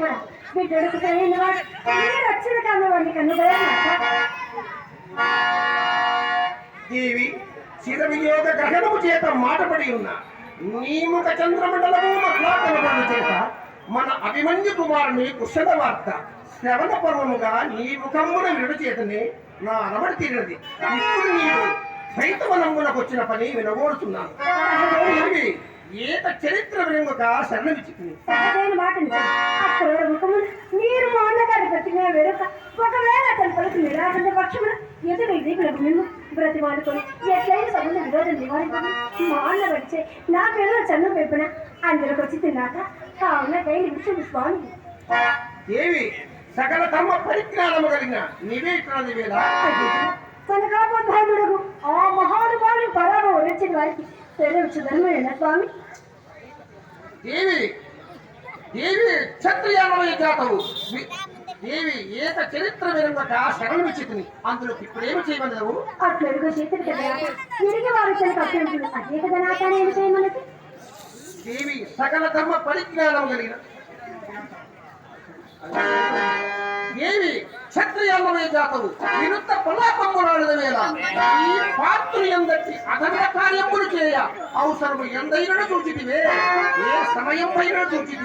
కూడా. బిడ్డడుకు తెలియనివాడు మీరు వచ్చిన దేవి శిర వియోగ గ్రహణము చేత మాటపడి ఉన్న. నీముక చంద్రమండలము మహ్లాకలముల చేత మన అభిమన్యు కుమారుని కుశల వార్త శ్రవణ పర్వముగా నీ ముఖమున విడుచేతనే నా అలవడి తీరినది. ఇప్పుడు నీవు సైతవనమునకు వచ్చిన పని వినగోరుతున్నాను ఏక చరిత్ర. అక్కడ ముఖమున మీరు మా అన్నగారి ప్రతిగా వెనుక ఒకవేళ అతని పలుకు నిరాకరణ పక్షమున ఎదురు దిగులకు నిన్ను బ్రతిమాలుకొని ఎట్లయిన సంబంధ విరోధం నివారించని మా అన్న వచ్చే నా పిల్లల చన్ను వైపున అందరికి వచ్చి తిన్నాక కావున కైలు విషయం స్వామి. దేవి సకల ధర్మ పరిజ్ఞానము కలిగిన నీవే ఇక్కడ వేళ. కనకాపద్ధాముడు ఆ మహానుభావుని పరాభం వచ్చిన వారికి. తెలియచ్చు ధర్మేనా స్వామి? దేవి దేవి క్షత్రియాలయ జాతవు. దేవి ఏక చరిత్ర విరంగక శరణమిచ్చితిని అందులో ఇప్పుడేమి చేయమన్నావు? అట్లడుగు చేతులు కదా? తిరిగి వారు తప్పి అదే కదా నాకానేమి చేయమన్నది దేవి సకల ధర్మ పరిజ్ఞానం కలిగిన ಕ್ಷತ್ರಿಯಮ್ಮನೇ ಜಾತವು ವಿರುದ್ಧ ಪಲಾಕಂಬುರಾಳಿದ ವೇಲ ಈ ಪಾತ್ರ ಎಂದಟ್ಟಿ ಅದನ್ನ ಕಾರ್ಯಂಬುಡಿಕೆಯ ಅವು ಸರ್ವ ಎಂದೈರಣ ಸೂಚಿಸಿವೆ ಏ ಸಮಯಂ ಬೈರಣ ಸೂಚಿಸಿವೆ